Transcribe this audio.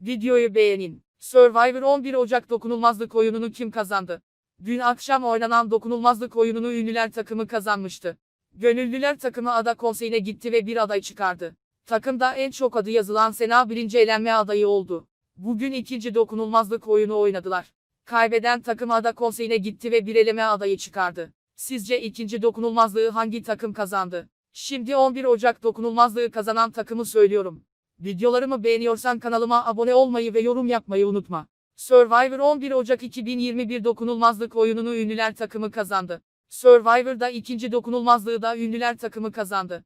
Videoyu beğenin. Survivor 11 Ocak dokunulmazlık oyununu kim kazandı? Dün akşam oynanan dokunulmazlık oyununu ünlüler takımı kazanmıştı. Gönüllüler takımı ada konseyine gitti ve bir aday çıkardı. Takımda en çok adı yazılan Sena birinci elenme adayı oldu. Bugün ikinci dokunulmazlık oyunu oynadılar. Kaybeden takım ada konseyine gitti ve bir eleme adayı çıkardı. Sizce ikinci dokunulmazlığı hangi takım kazandı? Şimdi 11 Ocak dokunulmazlığı kazanan takımı söylüyorum. Videolarımı beğeniyorsan kanalıma abone olmayı ve yorum yapmayı unutma. Survivor 11 Ocak 2021 dokunulmazlık oyununu ünlüler takımı kazandı. Survivor'da ikinci dokunulmazlığı da ünlüler takımı kazandı.